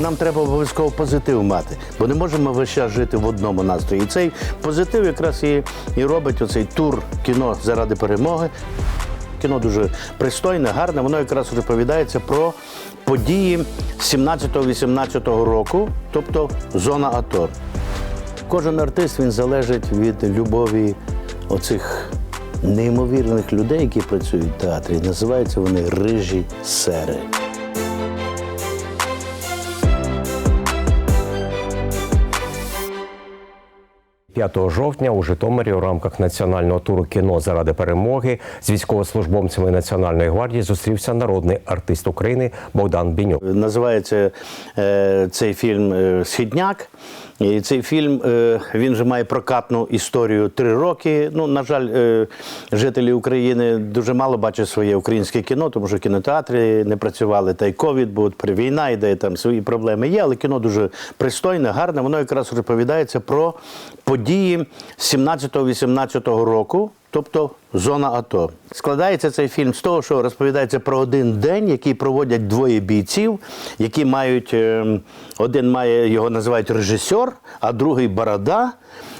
Нам треба обов'язково позитив мати, бо не можемо весь час жити в одному настрої. І цей позитив якраз і, і робить оцей тур кіно заради перемоги. Кіно дуже пристойне, гарне. Воно якраз розповідається про події 17-18 року, тобто зона АТО. Кожен артист він залежить від любові оцих неймовірних людей, які працюють в театрі. Називаються вони рижі сери. – 5 жовтня у Житомирі у рамках національного туру кіно заради перемоги з військовослужбовцями Національної гвардії зустрівся народний артист України Богдан Бінюк. Називається е, цей фільм е, Східняк. І цей фільм е, він вже має прокатну історію три роки. Ну, на жаль, е, жителі України дуже мало бачать своє українське кіно, тому що кінотеатри не працювали, та й ковід, от при війна йде там свої проблеми є, але кіно дуже пристойне, гарне. Воно якраз розповідається про події 17-18 року. Тобто зона АТО. Складається цей фільм з того, що розповідається про один день, який проводять двоє бійців, які мають е, один має його називають режисер, а другий борода.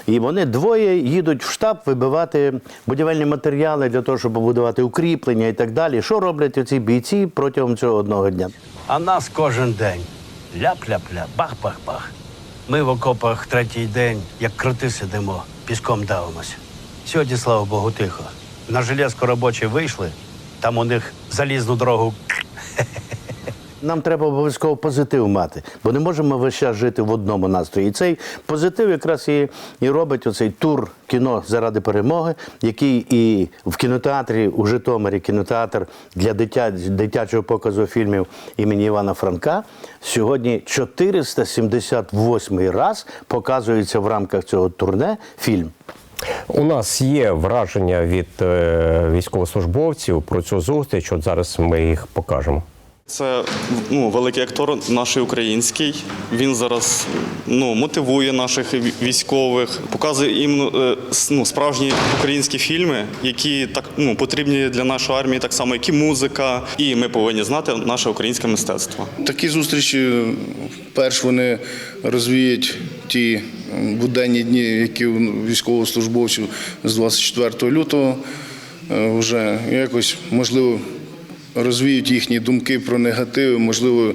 І вони двоє їдуть в штаб вибивати будівельні матеріали для того, щоб побудувати укріплення і так далі. Що роблять ці бійці протягом цього одного дня? А нас кожен день. Ляп-ляп-ляп, бах-бах-бах. Ми в окопах третій день, як кроти сидимо, піском давимося. Сьогодні, слава Богу, тихо. На железко робочі вийшли, там у них залізну дорогу. Нам треба обов'язково позитив мати, бо не можемо весь час жити в одному настрої. І цей позитив якраз і, і робить оцей тур кіно заради перемоги, який і в кінотеатрі у Житомирі, кінотеатр для дитя, дитячого показу фільмів імені Івана Франка, сьогодні 478 раз показується в рамках цього турне фільм. У нас є враження від е, військовослужбовців про цю зустріч. От зараз ми їх покажемо. Це ну, великий актор, наш український. Він зараз ну, мотивує наших військових, показує їм е, ну, справжні українські фільми, які так ну, потрібні для нашої армії, так само, як і музика. І ми повинні знати наше українське мистецтво. Такі зустрічі, перш вони розвіють ті буденні дні, які у військовослужбовців з 24 лютого е, вже якось можливо. Розвіють їхні думки про негативи, можливо,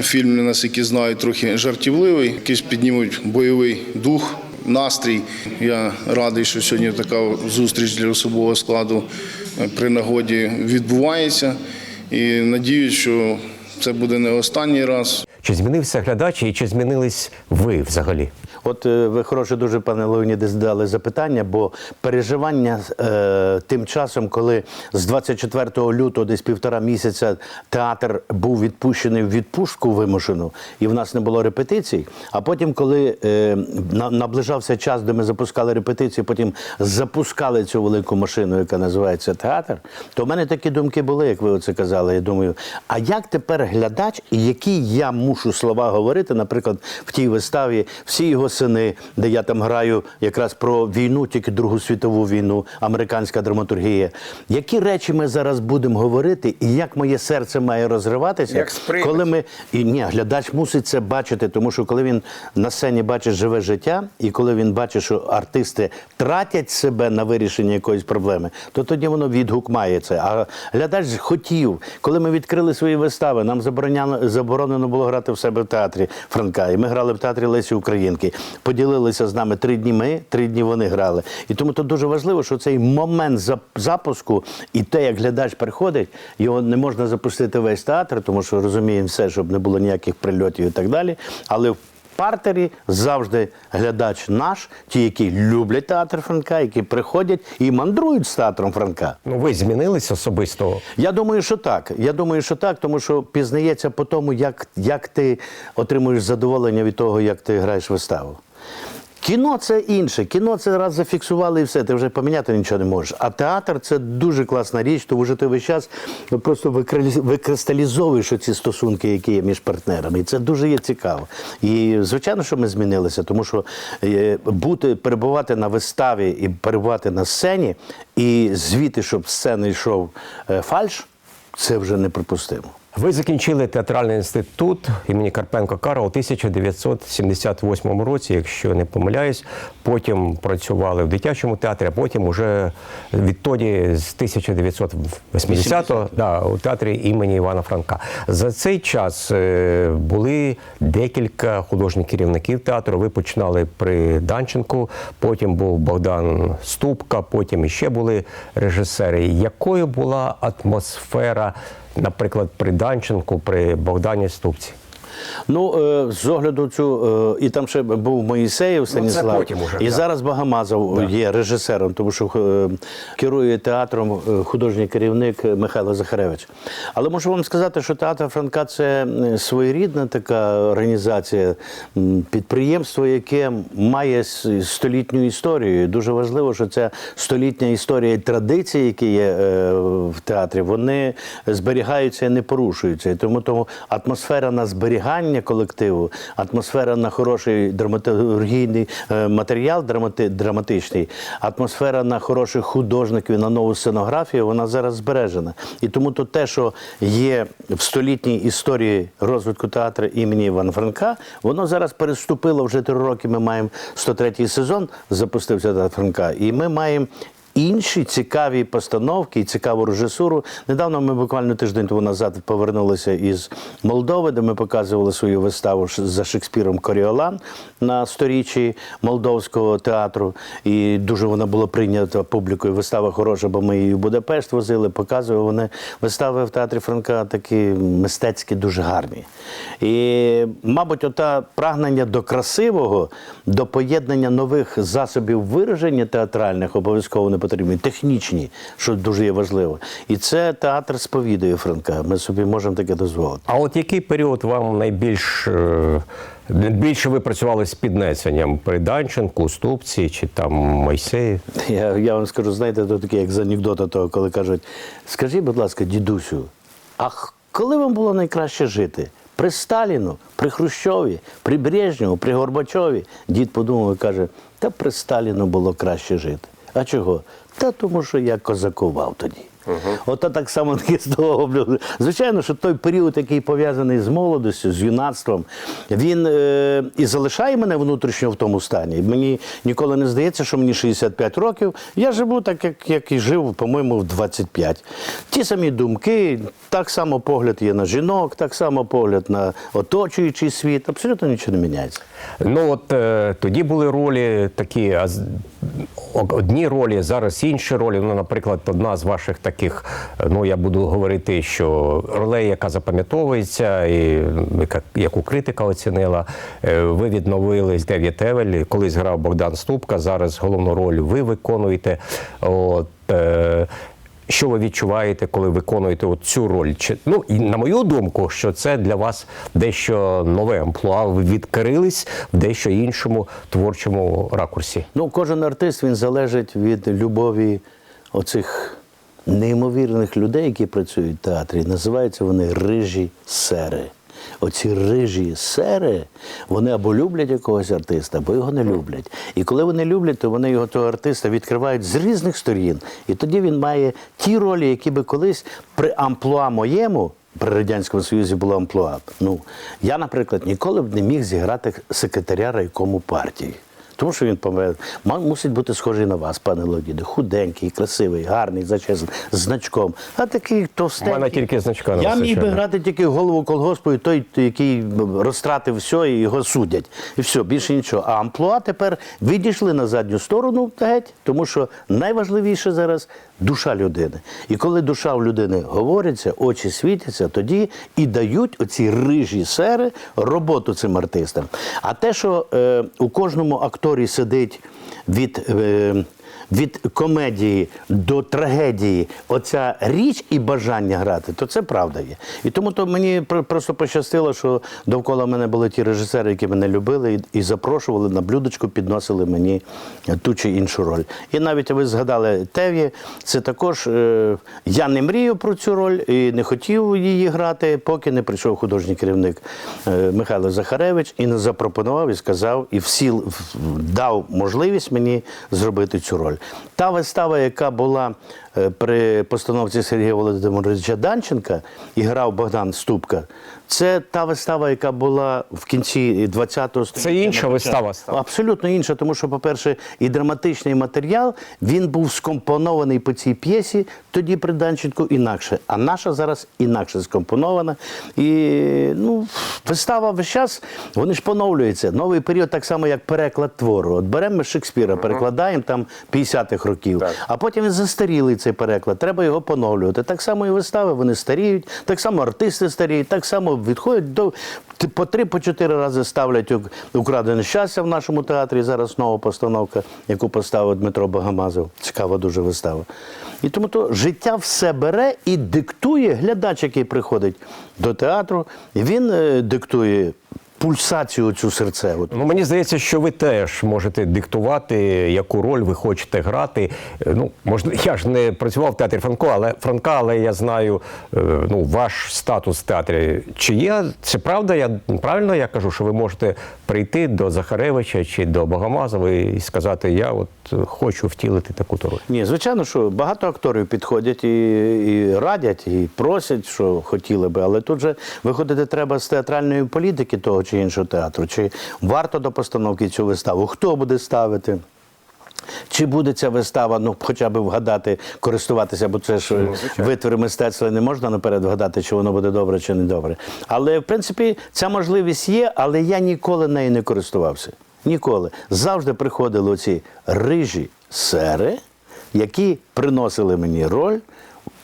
фільм, наскільки знаю, трохи жартівливий, якийсь піднімуть бойовий дух, настрій. Я радий, що сьогодні така зустріч для особового складу при нагоді відбувається. І надіюсь, що це буде не останній раз. Чи змінився глядач і чи змінились ви взагалі? От е, ви хороше дуже, пане Леоніде, задали запитання, бо переживання е, тим часом, коли з 24 лютого, десь півтора місяця, театр був відпущений в відпустку вимушену, і в нас не було репетицій. А потім, коли е, наближався час, де ми запускали репетиції, потім запускали цю велику машину, яка називається театр, то в мене такі думки були, як ви оце казали. Я думаю, а як тепер глядач, і які я мушу слова говорити, наприклад, в тій виставі всі його сини, де я там граю якраз про війну, тільки Другу світову війну, американська драматургія. Які речі ми зараз будемо говорити, і як моє серце має розриватися, Як коли ми і ні, глядач мусить це бачити, тому що коли він на сцені бачить живе життя, і коли він бачить, що артисти тратять себе на вирішення якоїсь проблеми, то тоді воно відгук має це. А глядач хотів, коли ми відкрили свої вистави, нам забороняно заборонено було грати в себе в театрі Франка. І ми грали в театрі Лесі Українки. Поділилися з нами три дні. Ми три дні вони грали. І тому то дуже важливо, що цей момент запуску і те, як глядач приходить, його не можна запустити весь театр, тому що розуміємо все, щоб не було ніяких прильотів і так далі. Але партері завжди глядач наш, ті, які люблять театр Франка, які приходять і мандрують з театром Франка. Ну ви змінились особисто. Я думаю, що так. Я думаю, що так, тому що пізнається по тому, як, як ти отримуєш задоволення від того, як ти граєш виставу. Кіно це інше. Кіно це раз зафіксували і все, ти вже поміняти нічого не можеш. А театр це дуже класна річ, тому що ти весь час просто викристалізовуєш ці стосунки, які є між партнерами. І це дуже є цікаво. І звичайно, що ми змінилися, тому що е, бути, перебувати на виставі і перебувати на сцені, і звідти, щоб сцени йшов е, фальш, це вже неприпустимо. Ви закінчили театральний інститут імені Карпенко Карла у 1978 році, якщо не помиляюсь. Потім працювали в дитячому театрі, а потім уже відтоді з 1980-го да, у театрі імені Івана Франка. За цей час е, були декілька художніх керівників театру. Ви починали при Данченку, потім був Богдан Ступка, потім іще були режисери. Якою була атмосфера, наприклад, при Данченку, при Богдані Ступці? Ну, е, з огляду цю, е, і там ще був Моїсеєв Станіслав, потім уже, і да. зараз Багамазов є режисером, тому що е, керує театром художній керівник Михайло Захаревич. Але можу вам сказати, що театр Франка це своєрідна така організація, підприємство, яке має столітню історію. І Дуже важливо, що ця столітня історія і традиції, які є в театрі, вони зберігаються і не порушуються. І тому тому атмосфера на зберігання колективу, атмосфера на хороший драматургійний е, матеріал, драмати, драматичний, атмосфера на хороших художників, на нову сценографію, вона зараз збережена. І тому то те, що є в столітній історії розвитку театру імені Івана Франка, воно зараз переступило вже три роки. Ми маємо 103-й сезон, запустився театр Франка, і ми маємо інші цікаві постановки і цікаву режисуру. Недавно ми буквально тиждень тому назад повернулися із Молдови, де ми показували свою виставу за Шекспіром Коріолан на сторіччі молдовського театру. І дуже вона була прийнята публікою. Вистава хороша, бо ми її в Будапешт возили, показували. Вони вистави в театрі Франка такі мистецькі, дуже гарні. І, мабуть, ота прагнення до красивого, до поєднання нових засобів вираження театральних обов'язково не потрібні, технічні, що дуже є важливо. І це театр сповідує Франка. Ми собі можемо таке дозволити. А от який період вам найбільш е, більше ви працювали з піднесенням при Данченку, Ступці чи там Мойсеї? Я, я вам скажу, знаєте, то таке, як з анекдота того, коли кажуть: скажіть, будь ласка, дідусю, а коли вам було найкраще жити? При Сталіну, при Хрущові, при Брежнєву, при Горбачові. Дід подумав і каже: та при Сталіну було краще жити. А чого? Та тому, що я козакував тоді. Ото так само таке з того облю. Звичайно, що той період, який пов'язаний з молодістю, з юнацтвом, він е, і залишає мене внутрішньо в тому стані. Мені ніколи не здається, що мені 65 років. Я живу так, як, як і жив, по-моєму, в 25. Ті самі думки, так само погляд є на жінок, так само погляд на оточуючий світ. Абсолютно нічого не міняється. Ну от е, тоді були ролі такі, а одні ролі, зараз інші ролі. Ну, наприклад, одна з ваших таких, е, ну я буду говорити, що ролей, яка запам'ятовується, і яку критика оцінила. Е, Ви відновили з Евель, колись грав Богдан Ступка. Зараз головну роль ви виконуєте. От, що ви відчуваєте, коли виконуєте от цю роль? Чи ну і на мою думку, що це для вас дещо нове амплуа. Ви відкрились в дещо іншому творчому ракурсі. Ну, кожен артист він залежить від любові оцих неймовірних людей, які працюють в театрі. Називаються вони рижі сери. Оці рижі сери, вони або люблять якогось артиста, або його не люблять. І коли вони люблять, то вони його того артиста відкривають з різних сторін. І тоді він має ті ролі, які би колись при амплуа моєму. При Радянському Союзі було амплуа. Ну, я, наприклад, ніколи б не міг зіграти секретаря райкому партії. Тому що він помер. Мусить бути схожий на вас, пане Леоніде. Худенький, красивий, гарний, зачесаний, з значком. А такий товстенький. У мене тільки значка Я міг би грати тільки голову колгоспу, і той, який розтратив все, і його судять. І все, більше нічого. А амплуа тепер відійшли на задню сторону геть, тому що найважливіше зараз душа людини. І коли душа в людини говориться, очі світяться, тоді і дають оці рижі сери роботу цим артистам. А те, що е, у кожному акторі сидить від. Від комедії до трагедії оця річ і бажання грати, то це правда є. І тому то мені просто пощастило, що довкола мене були ті режисери, які мене любили і, запрошували на блюдечко, підносили мені ту чи іншу роль. І навіть ви згадали Тев'є, це також е, я не мрію про цю роль і не хотів її грати, поки не прийшов художній керівник е, Михайло Захаревич і не запропонував і сказав, і всі дав можливість мені зробити цю роль. Та вистава, яка була при постановці Сергія Володимировича Данченка і грав Богдан Ступка. Це та вистава, яка була в кінці 20-го століття. Це інша вистава стала? Абсолютно інша, тому що, по-перше, і драматичний матеріал він був скомпонований по цій п'єсі тоді при Данченку інакше. А наша зараз інакше скомпонована. І ну, вистава весь час вони ж поновлюються. Новий період, так само, як переклад твору. От беремо ми Шекспіра, перекладаємо там 50-х років, а потім він застарілий цей переклад. Треба його поновлювати. Так само і вистави вони старіють, так само артисти старіють, так само відходять до по три, по чотири рази ставлять украдене щастя в нашому театрі. Зараз нова постановка, яку поставив Дмитро Богомазов. Цікава дуже вистава. І тому то життя все бере і диктує глядач, який приходить до театру. Він е, диктує пульсацію цю серцеву. Ну, мені здається, що ви теж можете диктувати, яку роль ви хочете грати. Е, Ну, можна, я ж не працював в театрі Франко, але Франка, але я знаю е, ну, ваш статус в театрі. Чи є це правда? Я правильно я кажу, що ви можете прийти до Захаревича чи до Богомазова і сказати, я от е, хочу втілити таку то роль. Ні, звичайно, що багато акторів підходять і, і радять, і просять, що хотіли би, але тут же виходити треба з театральної політики того чи іншого театру. Чи варто до постановки цю виставу? Хто буде ставити? Чи буде ця вистава, ну хоча б вгадати, користуватися, бо це ж витвір мистецтва не можна наперед вгадати, чи воно буде добре, чи не добре. Але в принципі ця можливість є, але я ніколи нею не користувався. Ніколи. Завжди приходили оці рижі сери, які приносили мені роль.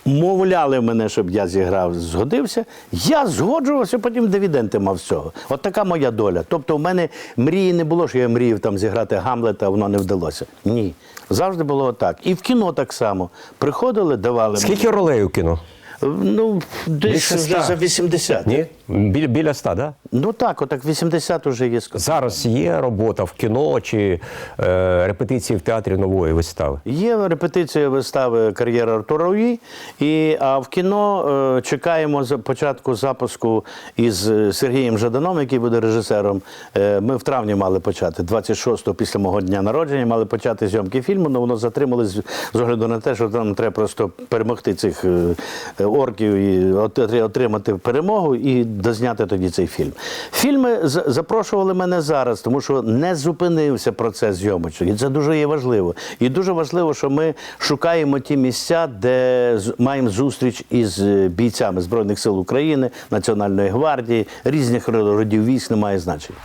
Мовляли мене, щоб я зіграв, згодився. Я згоджувався, потім дивіденти мав з цього. От така моя доля. Тобто, в мене мрії не було, що я мріяв там зіграти Гамлета, а воно не вдалося. Ні. Завжди було так. І в кіно так само. Приходили, давали Скільки ролей у кіно? Ну, десь вже за 80. Ні? Біля, біля ста, да? Ну так, отак 80 вже є. Зараз є робота в кіно чи е, репетиції в театрі нової вистави. Є репетиція вистави Кар'єра Артура Уї, і а в кіно е, чекаємо за початку запуску із е, Сергієм Жаданом, який буде режисером. Е, ми в травні мали почати, 26-го після мого дня народження, мали почати зйомки фільму, але воно затрималось з з огляду на те, що там треба просто перемогти цих е, е, орків і отримати перемогу і дозняти тоді цей фільм. Фільми запрошували мене зараз, тому що не зупинився процес зйомочок. І це дуже є важливо. І дуже важливо, що ми шукаємо ті місця, де маємо зустріч із е, бійцями Збройних сил України, Національної гвардії, різних родів військ немає значення.